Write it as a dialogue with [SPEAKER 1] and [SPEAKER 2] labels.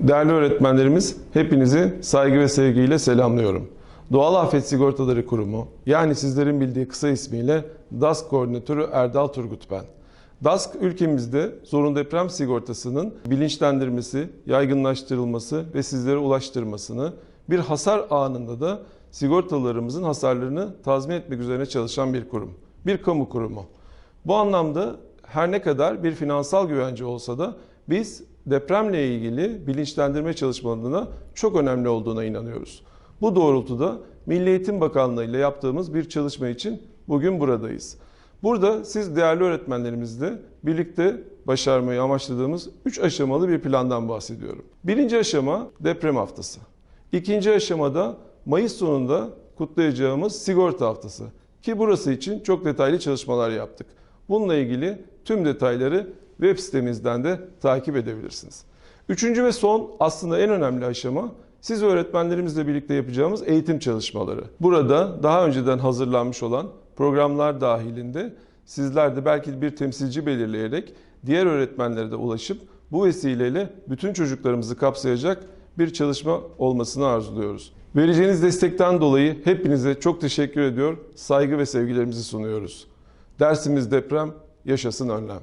[SPEAKER 1] Değerli öğretmenlerimiz, hepinizi saygı ve sevgiyle selamlıyorum. Doğal Afet Sigortaları Kurumu, yani sizlerin bildiği kısa ismiyle DASK Koordinatörü Erdal Turgut ben. DASK ülkemizde zorunlu deprem sigortasının bilinçlendirmesi, yaygınlaştırılması ve sizlere ulaştırmasını, bir hasar anında da sigortalarımızın hasarlarını tazmin etmek üzerine çalışan bir kurum. Bir kamu kurumu. Bu anlamda her ne kadar bir finansal güvence olsa da biz depremle ilgili bilinçlendirme çalışmalarına çok önemli olduğuna inanıyoruz. Bu doğrultuda Milli Eğitim Bakanlığı ile yaptığımız bir çalışma için bugün buradayız. Burada siz değerli öğretmenlerimizle birlikte başarmayı amaçladığımız 3 aşamalı bir plandan bahsediyorum. Birinci aşama deprem haftası. İkinci aşamada Mayıs sonunda kutlayacağımız sigorta haftası. Ki burası için çok detaylı çalışmalar yaptık. Bununla ilgili tüm detayları web sitemizden de takip edebilirsiniz. Üçüncü ve son aslında en önemli aşama siz öğretmenlerimizle birlikte yapacağımız eğitim çalışmaları. Burada daha önceden hazırlanmış olan programlar dahilinde sizler de belki bir temsilci belirleyerek diğer öğretmenlere de ulaşıp bu vesileyle bütün çocuklarımızı kapsayacak bir çalışma olmasını arzuluyoruz. Vereceğiniz destekten dolayı hepinize çok teşekkür ediyor, saygı ve sevgilerimizi sunuyoruz. Dersimiz deprem, yaşasın önlem.